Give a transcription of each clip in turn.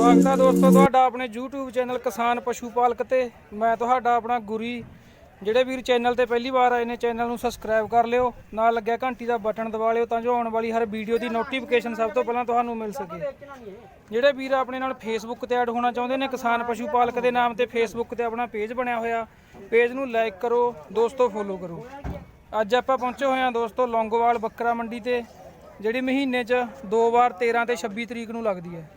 ਸਵਾਗਤ ਹੈ ਦੋਸਤੋ, ਤੁਹਾਡਾ ਆਪਣੇ YouTube ਚੈਨਲ ਕਿਸਾਨ ਪਸ਼ੂ ਪਾਲਕ ਤੇ ਮੈਂ ਤੁਹਾਡਾ ਆਪਣਾ ਗੁਰੀ। ਜਿਹੜੇ ਵੀਰ ਚੈਨਲ ਤੇ ਪਹਿਲੀ ਵਾਰ ਆਏ ਨੇ, ਚੈਨਲ ਨੂੰ ਸਬਸਕ੍ਰਾਈਬ ਕਰ ਲਿਓ। ਨਾਲ ਲੱਗਿਆ ਘੰਟੀ ਦਾ ਬਟਨ ਦਬਾ ਲਿਓ, ਤਾਂ ਜੋ ਆਉਣ ਵਾਲੀ ਹਰ ਵੀਡੀਓ ਦੀ ਨੋਟੀਫਿਕੇਸ਼ਨ ਸਭ ਤੋਂ ਪਹਿਲਾਂ ਤੁਹਾਨੂੰ ਮਿਲ ਸਕੇ। ਜਿਹੜੇ ਵੀਰ ਆਪਣੇ ਨਾਲ ਫੇਸਬੁੱਕ ਤੇ ਐਡ ਹੋਣਾ ਚਾਹੁੰਦੇ ਨੇ, ਕਿਸਾਨ ਪਸ਼ੂ ਪਾਲਕ ਦੇ ਨਾਮ ਤੇ ਫੇਸਬੁੱਕ ਤੇ ਆਪਣਾ ਪੇਜ ਬਣਿਆ ਹੋਇਆ ਪੇਜ ਨੂੰ ਲਾਈਕ ਕਰੋ, ਦੋਸਤੋ ਫੋਲੋ ਕਰੋ। ਅੱਜ ਆਪਾਂ ਪਹੁੰਚੇ ਹੋਏ ਹਾਂ ਦੋਸਤੋ, ਲੌਂਗੋਵਾਲ ਬੱਕਰਾ ਮੰਡੀ ਤੇ, ਜਿਹੜੀ ਮਹੀਨੇ 'ਚ ਦੋ ਵਾਰ 13 ਤੇ 26 ਤਰੀਕ ਨੂੰ ਲੱਗਦੀ ਹੈ।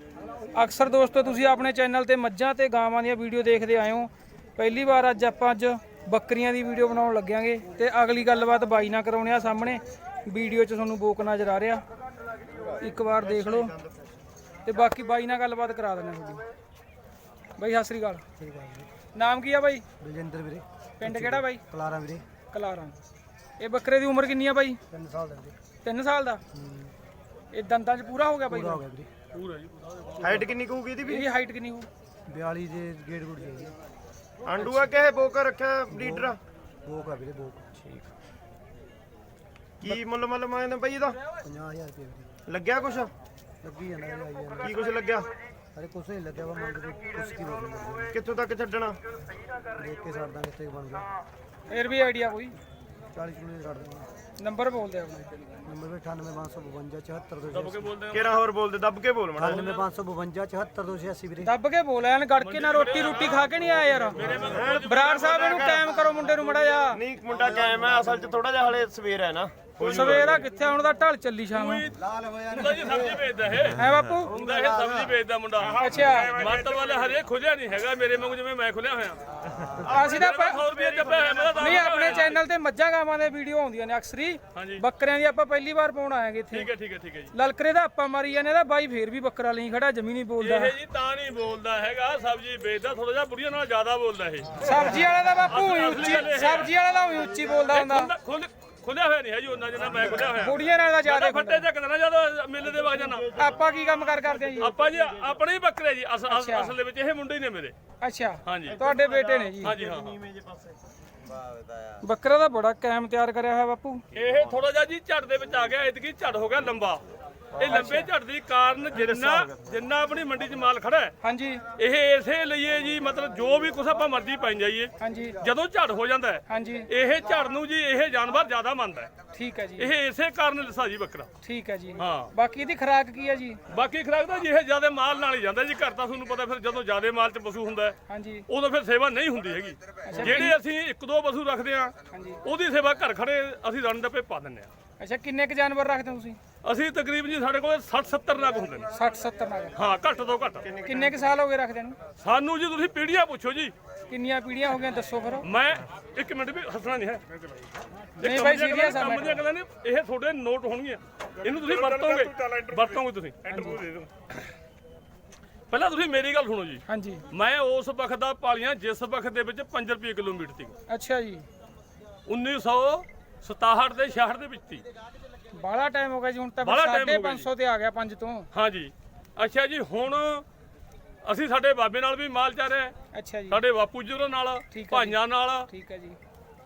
ਅਕਸਰ ਦੋਸਤੋ ਤੁਸੀਂ ਆਪਣੇ ਚੈਨਲ ਤੇ ਮੱਝਾਂ ਤੇ ਗਾਵਾਂ ਦੀਆਂ ਵੀਡੀਓ ਦੇਖਦੇ ਆਏ ਹੋ। ਪਹਿਲੀ ਵਾਰ ਅੱਜ ਆਪਾਂ ਅੱਜ ਬੱਕਰੀਆਂ ਦੀ ਵੀਡੀਓ ਬਣਾਉਣ ਲੱਗਿਆਂਗੇ ਤੇ ਅਗਲੀ ਗੱਲਬਾਤ ਬਾਈ ਨਾਲ ਕਰਾਉਣੇ ਆ ਸਾਹਮਣੇ। ਵੀਡੀਓ 'ਚ ਤੁਹਾਨੂੰ ਬੋਕ ਨਜ਼ਰ ਆ ਰਿਹਾ। ਇੱਕ ਵਾਰ ਦੇਖ ਲਓ। ਤੇ ਬਾਕੀ ਬਾਈ ਨਾਲ ਗੱਲਬਾਤ ਕਰਾ ਦਿੰਦੇ ਹਾਂ ਤੁਹਾਡੀ। ਬਾਈ ਸਤਿ ਸ੍ਰੀ ਅਕਾਲ। ਨਾਮ ਕੀ ਆ ਬਾਈ? ਬਲਜਿੰਦਰ ਵੀਰੇ। ਪਿੰਡ ਕਿਹੜਾ ਬਾਈ? ਕਲਾਰਾ ਵੀਰੇ। ਕਲਾਰਾਂ। ਇਹ ਬੱਕਰੇ ਦੀ ਉਮਰ ਕਿੰਨੀ ਆ ਬਾਈ? 3 ਸਾਲ ਦਾ ਵੀਰੇ। 3 ਸਾਲ ਦਾ? ਇਹ ਦੰਦਾਂ 'ਚ ਪੂਰਾ ਹੋ ਗਿਆ ਬਾਈ ਪੂਰਾ ਹੋ ਗਿਆ ਵੀਰੇ। ਹਾਈਟ ਕਿੰਨੀ ਕਹੂਗੀ ਇਹਦੀ ਵੀ? ਇਹਦੀ ਹਾਈਟ ਕਿੰਨੀ ਹੋ 42 ਦੇ ਗੇੜ ਗੁੜ ਜੀ ਆਂਡੂ ਆ ਕਿ ਬੋਕਾ ਰੱਖਿਆ ਲੀਡਰ ਬੋਕ ਆ ਵੀਰੇ ਬੋਕ। ਠੀਕ। ਕੀ ਮੁੱਲ ਮੁੱਲ ਮਾਇਨੇ ਬਈ ਇਹਦਾ? 50000 ਰੁਪਏ ਵੀਰੇ। ਲੱਗਿਆ ਕੁਛ? ਲੱਗੀ ਜਾਂਦਾ ਵੀਰੇ ਆਈ ਜਾਂਦਾ। ਕੀ ਕੁਛ ਲੱਗਿਆ? ਅਰੇ ਕੁਛ ਨਹੀਂ ਲੱਗਿਆ ਵਾ ਮੰਗ ਕੇ ਕੁਛ ਕੀ ਬੋਲਦੇ ਕਿੱਥੋਂ ਤੱਕ ਛੱਡਣਾ? ਦੇਖ ਕੇ ਛੱਡ ਦਾਂਗੇ ਕਿੱਥੇ ਬਣ ਗਿਆ। ਫੇਰ ਵੀ ਆਈਡੀਆ ਕੋਈ? 40 ਕਿਲੋ ਦੇ ਛੱਡ ਦਾਂਗੇ ਨੰਬਰ ਬੋਲਦੇ ਆਪਣੇ। ਨੰਬਰ ਵੀ 98552 74286 ਕਿਹੜਾ ਹੋਰ ਬੋਲਦੇ? ਦੱਬ ਕੇ ਬੋਲ ਮਣਾ 98552 74286 ਵੀਰੇ। ਦੱਬ ਕੇ ਬੋਲ ਐਨ ਗੜ ਕੇ ਨਾ ਰੋਟੀ ਰੋਟੀ ਖਾ ਕੇ ਨਹੀਂ ਆਇਆ ਯਾਰ। ਬਰਾੜ ਸਾਹਿਬ ਇਹਨੂੰ ਕਾਇਮ ਕਰੋ ਮੁੰਡੇ ਨੂੰ ਮੜਾ ਜਾ ਨਹੀਂ ਮੁੰਡਾ ਕਾਇਮ ਹੈ ਅਸਲ 'ਚ ਥੋੜਾ ਜਿਹਾ ਹਲੇ ਸਵੇਰ ਹੈ ਨਾ। ਸਵੇਰਾ ਕਿੱਥੇ ਹੁਣ ਦਾ ਢਲ ਚੱਲੀ ਸ਼ਾਮ। ਲਾਲ ਹੋਇਆ ਹੁੰਦਾ ਜੀ ਸਬਜ਼ੀ ਵੇਚਦਾ ਇਹ। ਹੈ ਬਾਪੂ? ਹੁੰਦਾ ਇਹ ਸਬਜ਼ੀ ਵੇਚਦਾ ਮੁੰਡਾ। ਅੱਛਾ। ਵਾਲੇ ਹਰੇ ਖੁੱਲਿਆ ਨਹੀਂ ਹੈਗਾ ਮੇਰੇ ਵਾਂਗੂ ਜਿਵੇਂ ਮੈਂ ਖੁੱਲਿਆ ਹੋਇਆ। ਅਸੀਂ ਤਾਂ ਪ- 100 ਰੁਪਏ ਚੱਪਿਆ ਹੋਇਆ ਮੇਰਾ ਤਾਂ ਨਹੀਂ ਆਪਣੇ ਚੈਨਲ ਤੇ ਮੱਝਾਂ ਗਾਵਾਂ ਦੇ ਵੀਡੀਓ ਆਉਂਦੀਆਂ ਨੇ ਅਕਸਰ ਹੀ। ਹਾਂਜੀ। ਬੱਕਰਿਆਂ ਦੀ ਆਪਾਂ ਪਹਿਲੀ ਵਾਰ ਪਾਉਣ ਆਏਗੇ ਇੱਥੇ। ਠੀਕ ਹੈ ਠੀਕ ਹੈ ਠੀਕ ਹੈ ਜੀ। ਲਲਕਰੇ ਦਾ ਆਪਾਂ ਮਾਰੀ ਜਾਂਦੇ ਦਾ ਬਾਈ ਫੇਰ ਵੀ ਬੱਕਰਾ ਲਈ ਖੜਾ ਜਮੀ ਨਹੀਂ ਬੋਲਦਾ। ਇਹ ਜੀ ਤਾਂ ਨਹੀਂ ਬੋਲਦਾ ਹੈਗਾ ਸਬਜ਼ੀ ਵੇਚਦਾ ਥੋੜਾ ਜਿਹਾ ਬੁੜੀਆਂ ਨਾਲ ਜ਼ਿਆਦਾ ਬੋਲਦਾ ਇਹ। ਸਬਜ਼ੀ ਵਾਲਾ ਦਾ ਬਾਪੂ ਊਂ ਉੱਚੀ ਸਬਜ਼ੀ ਵਾਲਾ ਦਾ ਊਂ ਉੱਚੀ ਬੋਲਦਾ ਹੁੰਦਾ। ਖੁੱਲ੍ਹ- ਖੁੱਲਿਆ ਹੋਇਆ ਨਹੀਂ ਹੈ ਜੀ ਉਹਨਾਂ ਜਿੰਨਾ ਮੈਂ ਖੁੱਲਿਆ ਹੋਇਆ। ਬੁੜੀਆਂ ਨਾਲ ਦਾ ਜ਼ਿਆਦਾ ਫੱਟੇ ਚੱਕਦਾ ਨਾ ਜਦੋਂ ਮੇਲੇ ਦੇ ਵਗ ਜਾਣਾ। ਆਪਾਂ ਕੀ ਕੰਮ ਕਰ ਕਰਦੇ ਆ ਜੀ? ਆਪਾਂ ਜੀ ਆਪਣੇ ਹੀ ਬੱਕਰੇ ਜੀ ਅਸ- ਅਸ- ਅਸਲ ਦੇ ਵਿੱਚ ਇਹ ਮੁੰਡੇ ਹੀ ਨੇ ਮੇਰੇ। ਅੱਛਾ। ਹਾਂਜੀ। ਤੁਹਾਡੇ ਬੇਟੇ ਨੇ ਜੀ। ਹਾਂਜੀ ਹਾਂ ਬੱਕਰਾ ਦਾ ਬੜਾ ਕਾਇਮ ਤਿਆਰ ਕਰਿਆ ਹੋਇਆ ਬਾਪੂ। ਇਹ ਥੋੜਾ ਜਿਹਾ ਜੀ ਝੜ ਦੇ ਵਿੱਚ ਆ ਗਿਆ ਇਤਕੀ ਝੜ ਹੋ ਗਿਆ ਲੰਬਾ। ਇਹ ਲੰਬੇ ਝੜ ਦੀ ਕਾਰਨ ਜਿੰਨਾ ਜਿੰਨਾ ਆਪਣੀ ਮੰਡੀ 'ਚ ਮਾਲ ਖੜਾ ਹੈ ਹਾਂਜੀ। ਇਹ ਇਸੇ ਲਈਏ ਜੀ ਮਤਲਬ ਜੋ ਵੀ ਕੁਛ ਆਪਾਂ ਮਰਜ਼ੀ ਪਾਈ ਜਾਈਏ। ਹਾਂਜੀ। ਜਦੋਂ ਝੜ ਹੋ ਜਾਂਦਾ ਹੈ ਹਾਂਜੀ। ਇਹ ਝੜ ਨੂੰ ਜੀ ਇਹ ਜਾਨਵਰ ਜ਼ਿਆਦਾ ਮੰਨਦਾ ਹੈ। ਠੀਕ ਹੈ ਜੀ। ਇਹ ਇਸੇ ਕਾਰਨ ਲਿਸਾ ਜੀ ਬੱਕਰਾ। ਠੀਕ ਹੈ ਜੀ। ਹਾਂ। ਬਾਕੀ ਇਹਦੀ ਖੁਰਾਕ ਕੀ ਹੈ ਜੀ? ਬਾਕੀ ਖਰਾਕ ਤਾਂ ਜੀ ਇਹ ਜ਼ਿਆਦਾ ਮਾਲ ਨਾਲ ਹੀ ਜਾਂਦਾ ਜੀ। ਘਰ ਤਾਂ ਤੁਹਾਨੂੰ ਪਤਾ ਫਿਰ ਜਦੋਂ ਜ਼ਿਆਦਾ ਮਾਲ 'ਚ ਪਸ਼ੂ ਹੁੰਦਾ ਹੈ ਹਾਂਜੀ। ਉਦੋਂ ਫਿਰ ਸੇਵਾ ਨਹੀਂ ਹੁੰਦੀ ਹੈਗੀ। ਜਿਹੜੇ ਅਸੀਂ ਇੱਕ ਦੋ ਪਸ਼ੂ ਰੱਖਦੇ ਆ ਹਾਂਜੀ। ਉਹਦੀ ਸੇਵਾ ਘਰ ਖੜੇ ਅਸੀਂ ਰਣ ਡੱਪੇ ਪਾ ਦਿੰਦੇ ਆ ਅੱਛਾ ਕਿੰਨੇ ਕ ਜਾਨਵਰ ਰੱਖਦੇ ਹੋ ਤੁਸੀਂ? ਅਸੀਂ ਤਕਰੀਬਨ ਜੀ ਸਾਡੇ ਕੋਲ 60 70 ਨਗ ਹੁੰਦੇ ਨੇ। 60 70 ਨਾਲ ਹਾਂ ਘੱਟ ਤੋਂ ਘੱਟ। ਕਿੰਨੇ ਕ ਸਾਲ ਹੋ ਗਏ ਰੱਖਦੇ ਨੂੰ? ਸਾਨੂੰ ਜੀ ਤੁਸੀਂ ਪੀੜੀਆਂ ਪੁੱਛੋ ਜੀ। ਕਿੰਨੀਆਂ ਪੀੜੀਆਂ ਹੋ ਗਈਆਂ ਦੱਸੋ ਫਿਰ ਮੈਂ ਇੱਕ ਮਿੰਟ ਵੀ ਹੱਸਣਾ ਨਹੀਂ ਹੈ। ਨਹੀਂ ਬਾਈ ਸੀਰੀਅਸ ਆ ਕੰਮ ਦੀਆਂ ਗੱਲਾਂ ਨੇ ਇਹ ਤੁਹਾਡੇ ਨੋਟ ਹੋਣਗੀਆਂ। ਇਹਨੂੰ ਤੁਸੀਂ ਵਰਤੋਗੇ। ਵਰਤੋਗੇ ਤੁਸੀਂ। ਪਹਿਲਾਂ ਤੁਸੀਂ ਮੇਰੀ ਗੱਲ ਸੁਣੋ ਜੀ। ਹਾਂਜੀ। ਮੈਂ ਉਸ ਵਕਤ ਦਾ ਪਾਲੀਆਂ ਜਿਸ ਵਕਤ ਦੇ ਵਿੱਚ 5 ਰੁਪਏ ਕਿਲੋਮੀਟਰ ਸੀ। ਅੱਛਾ ਜੀ। 1967 ਦੇ 66 ਦੇ ਵਿੱਚ ਸੀ ਬਾਹਲਾ ਟਾਈਮ ਹੋ ਗਿਆ ਜੀ ਹੁਣ ਤਾਂ ਬਾਹਲਾ time ਹੋ ਗਿਆ 550 ਤੇ ਆ ਗਿਆ 5 ਤੋਂ। ਹਾਂਜੀ। ਅੱਛਾ ਜੀ ਹੁਣ ਅਸੀਂ ਸਾਡੇ ਬਾਬੇ ਨਾਲ ਵੀ ਮਾਲ ਚਾ ਰਿਹਾ ਅੱਛਾ ਜੀ। ਸਾਡੇ ਬਾਪੂ ਜੀ ਹੋਰਾਂ ਨਾਲ ਠੀਕ ਹੈ ਜੀ। ਭਾਈਆਂ ਨਾਲ। ਠੀਕ ਹੈ ਜੀ।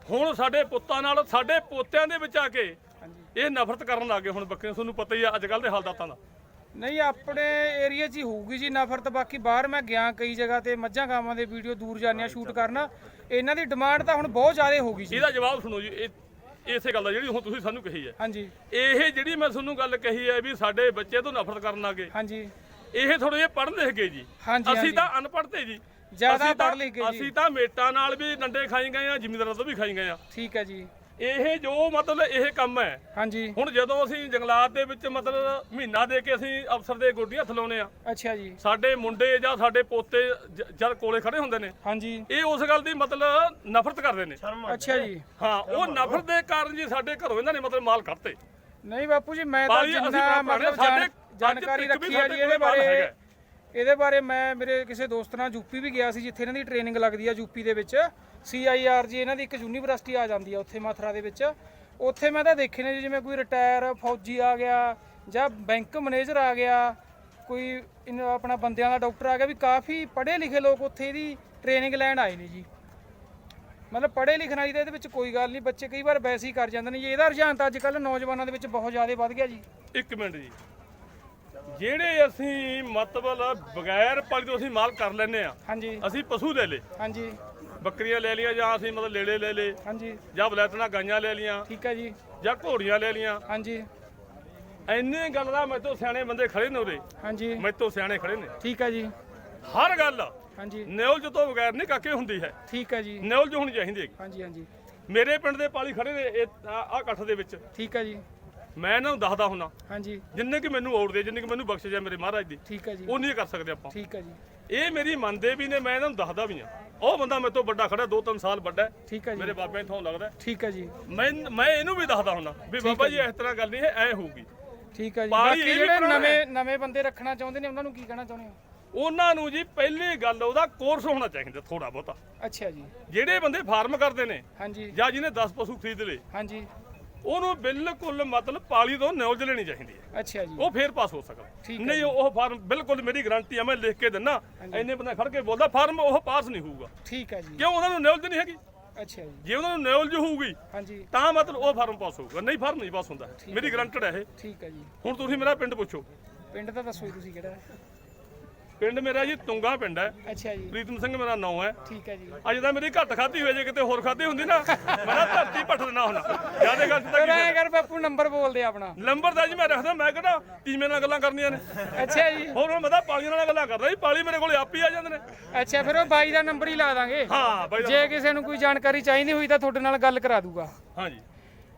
ਹੁਣ ਸਾਡੇ ਪੁੱਤਾਂ ਨਾਲ ਸਾਡੇ ਪੋਤਿਆਂ ਦੇ ਵਿੱਚ ਆ ਕੇ ਹਾਂਜੀ। ਇਹ ਨਫ਼ਰਤ ਕਰਨ ਲੱਗੇ ਹੁਣ ਬੱਕਰੀਆਂ। ਤੁਹਾਨੂੰ ਪਤਾ ਹੀ ਆ ਅੱਜ ਕੱਲ ਦੇ ਹਾਲਾਤਾਂ ਦਾ। ਨਹੀਂ ਆਪਣੇ ਏਰੀਆ 'ਚ ਹੀ ਹੋਊਗੀ ਜੀ ਨਫ਼ਰਤ। ਬਾਕੀ ਬਾਹਰ ਮੈਂ ਗਿਆ ਕਈ ਜਗ੍ਹਾ ਤੇ ਮੱਝਾਂ ਗਾਵਾਂ ਦੇ ਵੀਡੀਓ ਦੂਰ ਜਾਂਦੇ ਆ ਸ਼ੂਟ ਕਰਨ। ਇਹਨਾਂ ਦੀ ਡਿਮਾਂਡ ਤਾਂ ਹੁਣ ਬਹੁਤ ਜ਼ਿਆਦਾ ਹੋ ਗਈ ਜੀ। ਇਹਦਾ ਜਵਾਬ ਸੁਣੋ ਜੀ ਇਹ ਇਸੇ ਗੱਲ ਦਾ ਜਿਹੜੀ ਹੁਣ ਤੁਸੀਂ ਸਾਨੂੰ ਕਹੀ ਹੈ। ਹਾਂਜੀ। ਇਹ ਜਿਹੜੀ ਮੈਂ ਤੁਹਾਨੂੰ ਗੱਲ ਕਹੀ ਹੈ ਵੀ ਸਾਡੇ ਬੱਚੇ ਤੋਂ ਨਫ਼ਰਤ ਕਰਨ ਲੱਗੇ ਹਾਂਜੀ। ਇਹ ਥੋੜੇ ਜਿਹਾ ਪੜ੍ਹ ਲਿਖ ਗਏ ਜੀ। ਅਸੀਂ। ਤਾਂ ਅਨਪੜ੍ਹ ਤੇ ਜੀ। ਜ਼ਿਆਦਾ ਅਸੀਂ ਤਾਂ- ਪੜ੍ਹ ਲਿਖ ਗਏ ਜੀ। ਅਸੀਂ ਤਾਂ ਮੇਟਾਂ ਨਾਲ ਵੀ ਡੰਡੇ ਖਾਈ ਗਏ ਆ ਜ਼ਿਮੀਂਦਾਰਾਂ ਤੋਂ ਵੀ ਖਾਈ ਗਏ ਆ। ਠੀਕ ਹੈ ਜੀ। ਇਹ ਜੋ ਮਤਲਬ ਇਹ ਕੰਮ ਹੈ। ਹਾਂਜੀ। ਹੁਣ ਜਦੋਂ ਅਸੀਂ ਜੰਗਲਾਤ ਦੇ ਵਿੱਚ ਮਤਲਬ ਮਹੀਨਾ ਦੇ ਕੇ ਅਸੀਂ ਅਫਸਰ ਦੇ ਗੋਡੀਆਂ ਥਲਾਉਨੇ ਆ ਅੱਛਾ ਜੀ। ਸਾਡੇ ਮੁੰਡੇ ਜਾਂ ਸਾਡੇ ਪੋਤੇ ਜ- ਜਦ ਕੋਲੇ ਖੜੇ ਹੁੰਦੇ ਨੇ ਹਾਂਜੀ। ਇਹ ਉਸ ਗੱਲ ਦੀ ਮਤਲਬ ਨਫ਼ਰਤ ਕਰਦੇ ਨੇ। ਅੱਛਾ ਜੀ। ਹਾਂ ਉਹ ਨਫ਼ਰਤ ਦੇ ਕਾਰਨ ਜੀ ਸਾਡੇ ਘਰੋਂ ਇਹਨਾਂ ਨੇ ਮਤਲਬ ਮਾਲ ਕੱਢਤੇ। ਨਹੀਂ ਬਾਪੂ ਜੀ ਮੈਂ ਤਾਂ ਭਾਈ ਅਸੀਂ ਜਿੰਨਾ ਮਤਲਬ ਸਾਡੇ- ਜਾਣ- ਜਾਣਕਾਰੀ ਅੱਜ ਤੱਕ ਵੀ ਰੱਖੀ ਹੈ ਜੀ ਇਹਦੇ ਕੋਲ ਬਾਰੇ ਹੈਗਾ। ਇਹਦੇ ਬਾਰੇ ਮੈਂ ਮੇਰੇ ਕਿਸੇ ਦੋਸਤ ਨਾਲ ਯੂਪੀ ਵੀ ਗਿਆ ਸੀ ਜਿੱਥੇ ਇਹਨਾਂ ਦੀ ਟ੍ਰੇਨਿੰਗ ਲੱਗਦੀ ਆ ਯੂਪੀ ਦੇ ਵਿੱਚ। ਸੀਆਈਆਰ ਜੀ ਇਹਨਾਂ ਦੀ ਇੱਕ ਯੂਨੀਵਰਸਿਟੀ ਆ ਜਾਂਦੀ ਆ ਉੱਥੇ ਮਥੁਰਾ ਦੇ ਵਿੱਚ। ਉੱਥੇ ਮੈਂ ਤਾਂ ਦੇਖੇ ਨੇ ਜਿਵੇਂ ਕੋਈ ਰਿਟਾਇਰ ਫੌਜੀ ਆ ਗਿਆ ਜਾਂ ਬੈਂਕ ਮੈਨੇਜਰ ਆ ਗਿਆ ਕੋਈ ਆਪਣਾ ਬੰਦਿਆਂ ਦਾ ਡਾਕਟਰ ਆ ਗਿਆ ਵੀ ਕਾਫੀ ਪੜ੍ਹੇ ਲਿਖੇ ਲੋਕ ਉੱਥੇ ਦੀ ਟ੍ਰੇਨਿੰਗ ਲੈਣ ਆਏ ਨੇ ਜੀ। ਮਤਲਬ ਪੜ੍ਹੇ ਲਿਖਣ ਵਾਲੀ ਤਾਂ ਇਹਦੇ ਵਿੱਚ ਕੋਈ ਗੱਲ ਨਹੀਂ ਬੱਚੇ ਕਈ ਵਾਰ ਵੈਸੇ ਹੀ ਕਰ ਜਾਂਦੇ ਨੇ ਜੀ। ਇਹਦਾ ਰੁਝਾਨ ਤਾਂ ਅੱਜ ਕੱਲ੍ਹ ਨੌਜਵਾਨਾਂ ਦੇ ਵਿੱਚ ਬਹੁਤ ਜ਼ਿਆਦਾ ਵੱਧ ਗਿਆ ਜੀ। ਇੱਕ ਮਿੰਟ ਜੀ। ਜਿਹੜੇ ਅਸੀਂ ਮਤਲਬ ਬਗੈਰ ਪਾਲੀ ਤੋਂ ਅਸੀਂ ਮਾਲ ਕਰ ਲੈਨੇ ਆ ਹਾਂਜੀ। ਅਸੀਂ ਪਸ਼ੂ ਲੈ ਲੇ ਹਾਂਜੀ। ਬੱਕਰੀਆਂ ਲੈ ਲਈਆਂ ਜਾਂ ਅਸੀਂ ਮਤਲਬ ਲੇੜੇ ਲੈ ਲੇ ਹਾਂਜੀ। ਜਾਂ ਬਲੈਤਨਾ ਗਾਈਆਂ ਲੈ ਲੀਆਂ ਠੀਕ ਹੈ ਜੀ। ਜਾਂ ਘੋੜੀਆਂ ਲੈ ਲੀਆਂ ਹਾਂਜੀ। ਇੰਨੇ ਗੱਲ ਦਾ ਮੈਥੋਂ ਸਿਆਣੇ ਬੰਦੇ ਖੜੇ ਨੇ ਉਰੇ ਹਾਂਜੀ। ਮੈਥੋਂ ਸਿਆਣੇ ਖੜੇ ਨੇ। ਠੀਕ ਹੈ ਜੀ। ਹਰ ਗੱਲ ਹਾਂਜੀ। ਨਿਉਲਜ ਤੋਂ ਬਗੈਰ ਨਹੀਂ ਕਾਕੇ ਹੁੰਦੀ ਹੈ। ਠੀਕ ਹੈ ਜੀ। ਨਿਉਲਜ ਹੋਣੀ ਚਾਹੀਦੀ ਹੈ। ਹਾਂਜੀ ਹਾਂਜੀ। ਮੇਰੇ ਪਿੰਡ ਦੇ ਪਾਲੀ ਖੜੇ ਨੇ ਇਹ ਆ ਇਕੱਠ ਦੇ ਵਿੱਚ। ਠੀਕ ਹੈ ਜੀ। ਮੈਂ ਇਹਨਾਂ ਨੂੰ ਦੱਸਦਾ ਹੁੰਨਾ। ਹਾਂਜੀ। ਜਿੰਨੇ ਕਿ ਮੈਨੂੰ ਔੜ ਦੇ ਜਿੰਨੇ ਕਿ ਮੈਨੂੰ ਬਖਸ਼ ਜਾ ਮੇਰੇ ਮਹਾਰਾਜ ਦੀ। ਠੀਕ ਹੈ ਜੀ। ਉਹ ਨਹੀਂ ਕਰ ਸਕਦੇ ਆਪਾਂ। ਠੀਕ ਹੈ ਜੀ। ਇਹ ਮੇਰੀ ਮੰਨਦੇ ਵੀ ਨੇ ਮੈਂ ਇਹਨਾਂ ਨੂੰ ਦੱਸਦਾ ਵੀ ਆ ਉਹ ਬੰਦਾ ਮੇਰੇ ਤੋਂ ਵੱਡਾ ਖੜਾ ਦੋ ਤਿੰਨ ਸਾਲ ਵੱਡਾ। ਠੀਕ ਹੈ ਜੀ। ਮੇਰੇ ਬਾਬੇ ਤੋਂ ਲੱਗਦਾ। ਠੀਕ ਹੈ ਜੀ। ਮੈਂ ਮੈਂ ਇਹਨੂੰ ਵੀ ਦੱਸਦਾ ਹੁੰਨਾ ਵੀ ਬਾਬਾ ਜੀ ਇਸ ਤਰ੍ਹਾਂ ਗੱਲ ਨਹੀਂ ਹੈ ਐ ਹੋਊਗੀ। ਠੀਕ ਹੈ ਜੀ। ਬਾਕੀ ਜਿਹੜੇ ਨਵੇਂ ਨਵੇਂ ਬੰਦੇ ਰੱਖਣਾ ਚਾਹੁੰਦੇ ਨੇ ਉਹਨਾਂ ਨੂੰ ਕੀ ਕਹਿਣਾ ਚਾਹੁੰਦੇ ਹੋ? ਉਹਨਾਂ ਨੂੰ ਜੀ ਪਹਿਲੀ ਗੱਲ ਉਹਦਾ ਕੋਰਸ ਹੋਣਾ ਚਾਹੀਦਾ ਥੋੜਾ ਬਹੁਤਾ। ਅੱਛਾ ਜੀ। ਜਿਹੜੇ ਬੰਦੇ ਫਾਰਮ ਕਰਦੇ ਨੇ ਹਾਂਜੀ। ਜਾਂ ਜਿਹਨੇ 10 ਪਸ਼ੂ ਖਰੀਦ ਲਏ ਹਾਂਜੀ। ਉਹਨੂੰ ਬਿਲਕੁਲ ਮਤਲਬ ਪਾਲੀ ਤੋਂ ਨਿਉਲਜ ਲੈਣੀ ਚਾਹੀਦੀ ਹੈ। ਅੱਛਾ ਜੀ। ਉਹ ਫੇਰ ਪਾਸ ਹੋ ਸਕਦਾ। ਨਹੀਂ ਉਹ ਫਾਰਮ ਬਿਲਕੁਲ ਮੇਰੀ ਗਾਰੰਟੀ ਆ ਮੈਂ ਲਿਖ ਕੇ ਦਿੰਨਾ। ਇੰਨੇ ਬੰਦੇ ਖੜ ਕੇ ਬੋਲਦਾ ਫਾਰਮ ਉਹ ਪਾਸ ਨਹੀਂ ਹੋਊਗਾ। ਠੀਕ ਹੈ ਜੀ। ਕਿਉਂ? ਉਹਨਾਂ ਨੂੰ ਨਿਉਲਜ ਨਹੀਂ ਹੈਗੀ। ਅੱਛਾ ਜੀ। ਜੇ ਉਹਨਾਂ ਨੂੰ ਨਿਉਲਜ ਹੋਊਗੀ ਹਾਂਜੀ। ਤਾਂ ਮਤਲਬ ਉਹ ਫਾਰਮ ਪਾਸ ਹੋਊਗਾ। ਨਹੀਂ ਫਾਰਮ ਨਹੀਂ ਪਾਸ ਹੁੰਦਾ। ਮੇਰੀ ਗਰੰਟਡ ਹੈ ਇਹ। ਠੀਕ ਹੈ ਜੀ। ਹੁਣ ਤੁਸੀਂ ਮੇਰਾ ਪਿੰਡ ਪੁੱਛੋ। ਪਿੰਡ ਦਾ ਦੱਸੋ ਤੁਸੀਂ ਕਿਹੜਾ ਹੈ? ਪਿੰਡ ਮੇਰਾ ਜੀ ਤੁੰਗਾ ਪਿੰਡ ਹੈ। ਅੱਛਾ ਜੀ। ਪ੍ਰੀਤਮ ਸਿੰਘ ਮੇਰਾ ਨਾਮ ਹੈ। ਠੀਕ ਹੈ ਜੀ। ਅੱਜ ਤਾਂ ਮੇਰੀ ਘੱਟ ਖਾਧੀ ਹੋਏ ਜੇ ਕਿਤੇ ਹੋਰ ਖਾਧੀ ਹੁੰਦੀ ਨਾ ਮੈਂ ਤਾਂ ਧਰਤੀ ਪੱਟ ਦੇਣਾ ਹੁਣ। ਜਿਆਦੇ ਗੱਲ ਤਾਂ ਕੀ ਐਂ ਕਰ ਬਾਪੂ ਨੰਬਰ ਬੋਲ ਦੇ ਆਪਣਾ। ਨੰਬਰ ਦਾ ਜੀ ਮੈਂ ਰੱਖਦਾ ਮੈਂ ਕਿਹੜਾ ਟੀਮੇ ਨਾਲ ਗੱਲਾਂ ਕਰਨੀਆਂ ਨੇ। ਅੱਛਾ ਜੀ। ਹੋਰ ਹੁਣ ਮੈਂ ਤਾਂ ਪਾਲੀਆਂ ਨਾਲ ਗੱਲਾਂ ਕਰਦਾ ਜੀ ਪਾਲੀ ਮੇਰੇ ਕੋਲੇ ਆਪ ਹੀ ਆ ਜਾਂਦੇ ਨੇ। ਅੱਛਾ ਫਿਰ ਉਹ ਬਾਈ ਦਾ ਨੰਬਰ ਹੀ ਲਾ ਦਾਂਗੇ। ਹਾਂ ਬਾਈ ਜੇ ਕਿਸੇ ਨੂੰ ਕੋਈ ਜਾਣਕਾਰੀ ਚਾਹੀਦੀ ਹੋਈ ਤਾਂ ਤੁਹਾਡੇ ਨਾਲ ਗੱਲ ਕਰਾ ਦੂਗਾ। ਹਾਂ ਜੀ।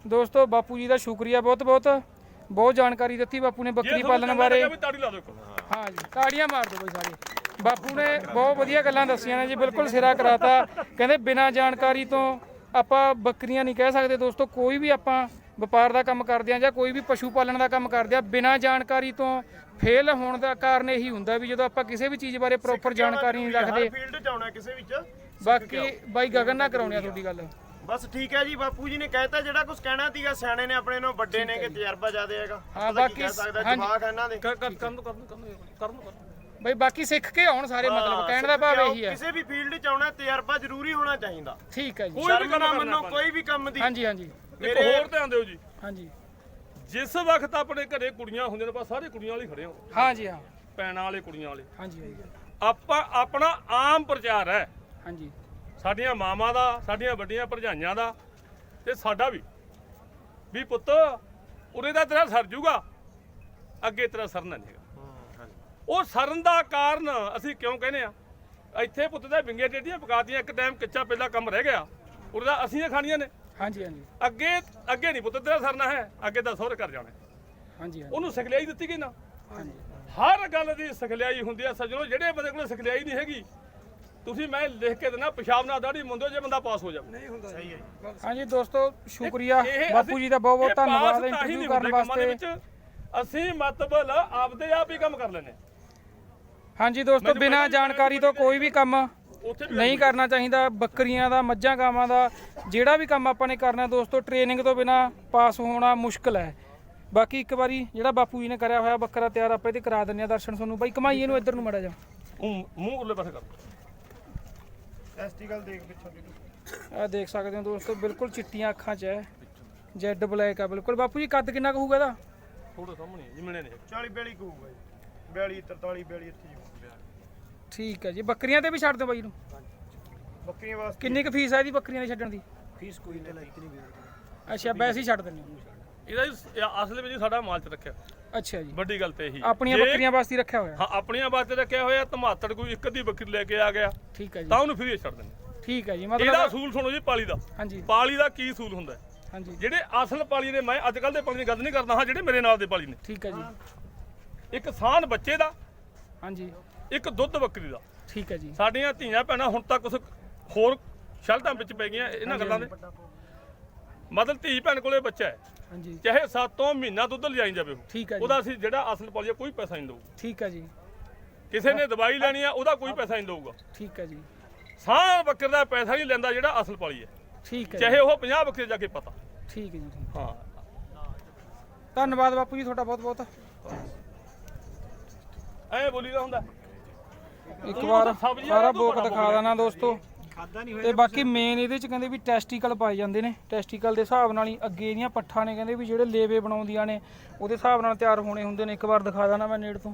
ਦੋਸਤੋ ਬਾਪੂ ਜੀ ਦਾ ਸ਼ੁਕਰੀਆ ਬਹੁਤ ਬਹੁਤ ਬਹੁਤ ਜਾਣਕਾਰੀ ਦਿੱਤੀ ਬਾਪੂ ਨੇ ਬੱਕਰੀ ਪਾਲਣ ਬਾਰੇ। ਲੱਗਿਆ ਵੀ ਤਾੜੀ ਲਾ ਦਿਓ ਇੱਕ। ਹਾਂ ਜੀ ਤਾੜੀਆਂ ਮਾਰ ਦਿਓ ਬਈ ਸਾਰੇ। ਬਾਪੂ ਨੇ ਬਹੁਤ ਵਧੀਆ ਗੱਲਾਂ ਦੱਸੀਆਂ ਨੇ ਜੀ ਬਿਲਕੁਲ ਸਿਰਾ ਕਰਾਤਾ। ਕਹਿੰਦੇ ਬਿਨਾਂ ਜਾਣਕਾਰੀ ਤੋਂ ਆਪਾਂ ਬੱਕਰੀਆਂ ਨਹੀਂ ਕਹਿ ਸਕਦੇ ਦੋਸਤੋ ਕੋਈ ਵੀ ਆਪਾਂ ਵਪਾਰ ਦਾ ਕੰਮ ਕਰਦੇ ਆ ਜਾਂ ਕੋਈ ਵੀ ਪਸ਼ੂ ਪਾਲਣ ਦਾ ਕੰਮ ਕਰਦੇ ਆ ਬਿਨਾਂ ਜਾਣਕਾਰੀ ਤੋਂ ਫੇਲ ਹੋਣ ਦਾ ਕਾਰਨ ਇਹੀ ਹੁੰਦਾ ਵੀ ਜਦੋਂ ਆਪਾਂ ਕਿਸੇ ਵੀ ਚੀਜ਼ ਬਾਰੇ ਪ੍ਰੋਪਰ ਜਾਣਕਾਰੀ ਨਹੀਂ ਰੱਖਦੇ। ਹਰ ਫੀਲਡ 'ਚ ਆਉਣਾ ਕਿਸੇ ਵਿੱਚ। ਬਾਕੀ ਬਾਈ ਗਗਨ ਨਾਲ ਕਰਾਉਣੀ ਆ ਤੁਹਾਡੀ ਗੱਲ। ਬਸ ਠੀਕ ਹੈ ਜੀ ਬਾਪੂ ਜੀ ਨੇ ਕਹਿਤਾ ਜਿਹੜਾ ਕੁਝ ਕਹਿਣਾ ਸੀਗਾ ਸਿਆਣੇ ਨੇ ਆਪਣੇ ਨੂੰ ਵੱਡੇ ਨੇ ਕਿ ਤਜਰਬਾ ਜ਼ਿਆਦਾ ਹੈਗਾ। ਹਾਂ, ਬਾਕੀ ਕਹਿ ਸਕਦਾ। ਜਵਾਕ ਇਹਨਾਂ ਦੇ। ਕਰ ਕਰ ਕਰਨ ਨੂੰ ਕਰਨ ਨੂੰ ਕਰਨ ਨੂੰ। ਬਈ ਬਾਕੀ ਸਿੱਖ ਕੇ ਆਉਣ ਸਾਰੇ ਮਤਲਬ ਕਹਿਣ ਦਾ ਭਾਵ ਇਹੀ ਹੈ। ਕਿਸੇ ਵੀ ਫੀਲਡ 'ਚ ਆਉਣਾ ਤਜਰਬਾ ਜ਼ਰੂਰੀ ਹੋਣਾ ਚਾਹੀਦਾ। ਠੀਕ ਹੈ ਜੀ। ਕੋਈ ਵੀ ਕੰਮ ਮੰਨੋ। ਕੋਈ ਵੀ ਕੰਮ ਦੀ। ਹਾਂਜੀ ਹਾਂਜੀ। ਇੱਕ ਹੋਰ ਧਿਆਨ ਦਿਓ ਜੀ। ਹਾਂਜੀ। ਜਿਸ ਵਕਤ ਆਪਣੇ ਘਰੇ ਕੁੜੀਆਂ ਹੁੰਦੀਆਂ ਨੇ ਆਪਾਂ ਸਾਰੇ ਕੁੜੀਆਂ ਵਾਲੀ ਖੜੇ ਹਾਂ। ਹਾਂਜੀ ਹਾਂ। ਪੈਣਾ ਵਾਲੇ ਕੁੜੀਆਂ ਵਾਲੇ। ਹਾਂਜੀ ਆਪਾਂ ਆਪਣਾ ਆਮ ਪ੍ਰਚਾਰ ਹੈ। ਹਾਂਜੀ। ਸਾਡੀਆਂ ਮਾਵਾਂ ਦਾ ਸਾਡੀਆਂ ਵੱਡੀਆਂ ਭਰਜਾਈਆਂ ਦਾ ਤੇ ਸਾਡਾ ਵੀ। ਵੀ ਪੁੱਤ ਉਰੇ ਦਾ ਤੇਰਾ ਸਰ ਜੂਗਾ ਅੱਗੇ ਤੇਰਾ ਸਰਨਾ ਨਹੀਂ ਹੈਗਾ ਉਹ ਸਰਨ ਦਾ ਕਾਰਨ ਅਸੀਂ ਕਿਉਂ ਕਹਿੰਦੇ ਆ ਇੱਥੇ ਪੁੱਤ ਦਾ ਵਿੰਗੇ ਟੇਡੀਆਂ ਪਕਾਤੀਆਂ ਇੱਕ ਟਾਈਮ ਕੱਚਾ ਪਹਿਲਾ ਕੰਮ ਰਹਿ ਗਿਆ। ਉਰੇ ਦਾ ਅਸੀਂ ਖਾਣੀਆਂ ਨੇ। ਹਾਂਜੀ ਹਾਂਜੀ। ਅੱਗੇ ਅੱਗੇ ਨਹੀਂ ਪੁੱਤ ਤੇਰਾ ਸਰਨਾ ਹੈ। ਅੱਗੇ ਤਾਂ ਸਹੁਰੇ ਕਰ ਜਾਣਾ। ਹਾਂਜੀ। ਉਹਨੂੰ ਸਿਖਲਾਈ ਦਿੱਤੀ ਗਈ ਨਾ? ਹਾਂਜੀ। ਹਰ ਗੱਲ ਦੀ ਸਿਖਲਾਈ ਹੁੰਦੀ ਆ ਸੱਜਣੋ ਜਿਹੜੇ ਬੰਦੇ ਕੋਲ ਸਿਖਲਾਈ ਨਹੀਂ ਹੈਗੀ ਤੁਸੀਂ ਮੈਂ ਲਿਖ ਕੇ ਦੇਣਾ ਪਿਸ਼ਾਬ ਨਾਲ ਦਾੜੀ ਮੁੰਦੋ ਜੇ ਬੰਦਾ ਪਾਸ ਹੋ ਜਾਵੇ। ਸਹੀ ਹੈ ਜੀ। ਹਾਂਜੀ ਦੋਸਤੋ ਸ਼ੁਕਰੀਆ। ਬਾਪੂ ਜੀ ਦਾ ਬਹੁਤ ਬਹੁਤ ਧੰਨਵਾਦ ਤਾਂ ਹੀ ਇੰਟਰਵਿਊ ਨਹੀਂ ਕਰਨ ਹੁੰਦੇ ਵਾਸਤੇ। ਅਸੀਂ ਮਤਬਲ ਆਪਦੇ ਆਪ ਹੀ ਕੰਮ ਕਰ ਲੈਨੇ ਹਾਂਜੀ ਦੋਸਤੋ ਬਿਨਾਂ ਜਾਣਕਾਰੀ ਤੋਂ ਕੋਈ ਵੀ ਕੰਮ ਨਹੀਂ ਕਰਨਾ ਚਾਹੀਦਾ। ਬੱਕਰੀਆਂ ਦਾ ਮੱਝਾਂ ਗਾਵਾਂ ਦਾ ਜਿਹੜਾ ਵੀ ਕੰਮ ਆਪਾਂ ਨੇ ਕਰਨਾ ਦੋਸਤੋ ਟ੍ਰੇਨਿੰਗ ਤੋਂ ਬਿਨਾ ਪਾਸ ਹੋਣਾ ਮੁਸ਼ਕਲ ਹੈ। ਬਾਕੀ ਇੱਕ ਵਾਰੀ ਜਿਹੜਾ ਬਾਪੂ ਜੀ ਨੇ ਕਰਿਆ ਹੋਇਆ ਬੱਕਰਾ ਤਿਆਰ ਆਪਾਂ ਇਹਦੇ ਕਰਾ ਦਿੰਦੇ ਆ ਦਰਸ਼ਨ ਤੁਹਾਨੂੰ। ਬਾਈ ਕਮਾਈਏ ਨੂੰ ਇੱਧਰ ਨੂੰ ਮੜਾ ਜਾ ਉਹ ਮੂੰਹ ਉਰਲੇ ਪਾਸੇ ਕਰ। ਟੈਸਟੀਕਲ ਦੇਖ ਪਿੱਛੋਂ ਆ ਦੇਖ ਸਕਦੇ ਹੋ ਦੋਸਤੋ ਬਿਲਕੁਲ ਚਿੱਟੀਆਂ ਅੱਖਾਂ 'ਚ ਹੈ। ਜੈਡ ਬਲੈਕ ਆ ਬਿਲਕੁਲ। ਬਾਪੂ ਜੀ ਕੱਦ ਕਿੰਨਾ ਕੁ ਹੋਊਗਾ ਇਹਦਾ? ਥੋੜਾ ਸਾਹਮਣੇ ਜਿਮਣੇ ਨੇ। 40 42 ਕਹੂਗਾ ਜੀ। 42 43 42 ਇੱਥੇ ਹੀ ਹੋਊਗਾ। ਠੀਕ ਹੈ ਜੀ। ਬੱਕਰੀਆਂ ਤੇ ਵੀ ਛੱਡ ਦਿਓ ਬਾਈ ਨੂੰ। ਬੱਕਰੀਆਂ ਵਾਸਤੇ ਕਿੰਨੀ ਕੁ ਫੀਸ ਹੈ ਇਹਦੀ ਬੱਕਰੀਆਂ ਦੇ ਛੱਡਣ ਦੀ? ਫੀਸ ਕੋਈ ਨਹੀਂ ਲੱਗਦੀ ਨਹੀਂ ਵੀਰ ਅੱਛਾ ਵੈਸੇ ਹੀ ਛੱਡ ਦਿੰਦੇ ਹੋ। ਇਹਦਾ ਜੀ ਅਸਲ ਵਿੱਚ ਸਾਡਾ ਮਾਲ ਚ ਰੱਖਿਆ। ਅੱਛਾ ਜੀ। ਵੱਡੀ ਗੱਲ ਤੇ ਇਹੀ ਆਪਣੀਆਂ ਜੇ- ਬੱਕਰੀਆਂ ਵਾਸਤੇ ਹੀ ਰੱਖਿਆ ਹੋਇਆ। ਹਾਂ ਆਪਣੀਆਂ ਵਾਸਤੇ ਰੱਖਿਆ ਹੋਇਆ ਧਮਾਤੜ ਕੋਈ ਇੱਕ ਅੱਧੀ ਬੱਕਰੀ ਲੈ ਕੇ ਆ ਗਿਆ। ਠੀਕ ਹੈ ਜੀ। ਤਾਂ ਉਹਨੂੰ ਫ੍ਰੀ ਛੱਡ ਦਿੰਦੇ ਠੀਕ ਹੈ ਜੀ ਇਹਦਾ ਮਤਲਬ ਅਸੂਲ ਸੁਣੋ ਜੀ ਪਾਲੀ ਦਾ। ਹਾਂਜੀ। ਪਾਲੀ ਦਾ ਕੀ ਅਸੂਲ ਹੁੰਦਾ ਹੈ? ਹਾਂਜੀ। ਜਿਹੜੇ ਅਸਲ ਪਾਲੀ ਨੇ ਮੈਂ ਅੱਜ ਕੱਲ ਦੇ ਪਾਲੀ ਦੀ ਗੱਲ ਨਹੀਂ ਕਰਦਾ ਹਾਂ ਜਿਹੜੇ ਮੇਰੇ ਨਾਲ ਦੇ ਪਾਲੀ ਨੇ। ਠੀਕ ਹੈ ਜੀ। ਇੱਕ ਸਾਨ ਬੱਚੇ ਦਾ ਹਾਂਜੀ। ਇੱਕ ਦੁੱਧ ਬੱਕਰੀ ਦਾ। ਠੀਕ ਹੈ ਜੀ। ਸਾਡੀਆਂ ਧੀਆਂ ਭੈਣਾਂ ਹੁਣ ਤੱਕ ਉਸ ਹੋਰ ਸ਼ਲਤਾਂ ਵਿੱਚ ਪੈ ਗਈਆਂ ਇਹਨਾਂ ਗੱਲਾਂ ਦੇ। ਮਤਲਬ ਧੀ ਭੈਣ ਕੋਲੇ ਬੱਚਾ ਹੈ। ਹਾਂਜੀ। ਚਾਹੇ 7 ਮਹੀਨਾ ਦੁੱਧ ਲਿਜਾਈ ਜਾਵੇ ਉਹ। ਠੀਕ ਹੈ ਜੀ। ਉਹਦਾ ਅਸੀਂ ਜਿਹੜਾ ਅਸਲ ਪਾਲੀ ਆ, ਕੋਈ ਪੈਸਾ ਨਹੀਂ ਦਊ ਠੀਕ ਹੈ ਜੀ। ਕਿਸੇ ਨੇ ਦਵਾਈ ਲੈਣੀ ਆ ਉਹਦਾ ਕੋਈ ਪੈਸਾ ਨਹੀਂ ਦਊਗਾ। ਠੀਕ ਹੈ ਜੀ। ਸਾਨ ਬੱਕਰੇ ਦਾ ਪੈਸਾ ਨਹੀਂ ਲੈਂਦਾ ਜਿਹੜਾ ਅਸਲ ਪਾਲੀ ਹੈ। ਠੀਕ ਹੈ ਜੀ, ਚਾਹੇ ਉਹ 50 ਬੱਕਰੇ ਜਾ ਕੇ ਪਤਾ। ਠੀਕ ਹੈ ਜੀ ਠੀਕ। ਹਾਂ। ਧੰਨਵਾਦ ਬਾਪੂ ਜੀ ਤੁਹਾਡਾ ਬਹੁਤ ਬਹੁਤ। ਐ ਬੋਲੀਦਾ ਹੁੰਦਾ। ਇੱਕ ਵਾਰ ਸਾਰਾ ਬੋਕ ਦਿਖਾ ਦੇਣਾ ਦੋਸਤੋ। ਖਾਦਾ ਨਹੀਂ ਤੇ ਬਾਕੀ ਮੇਨ ਇਹਦੇ ਚ ਕਹਿੰਦੇ ਵੀ ਟੈਸਟੀਕਲ ਪਾਏ ਜਾਂਦੇ ਨੇ। ਟੈਸਟੀਕਲ ਦੇ ਹਿਸਾਬ ਨਾਲ ਹੀ ਅੱਗੇ ਇਹਦੀਆਂ ਪੱਠਾਂ ਨੇ ਕਹਿੰਦੇ ਵੀ ਜਿਹੜੇ ਲੇਵੇ ਬਣਾਉਂਦੀਆਂ ਨੇ ਉਹਦੇ ਹਿਸਾਬ ਨਾਲ ਤਿਆਰ ਹੋਣੇ ਹੁੰਦੇ ਨੇ। ਇੱਕ ਵਾਰ ਦਿਖਾ ਦਾਂ ਨਾ ਮੈਂ ਨੇੜ ਤੋਂ।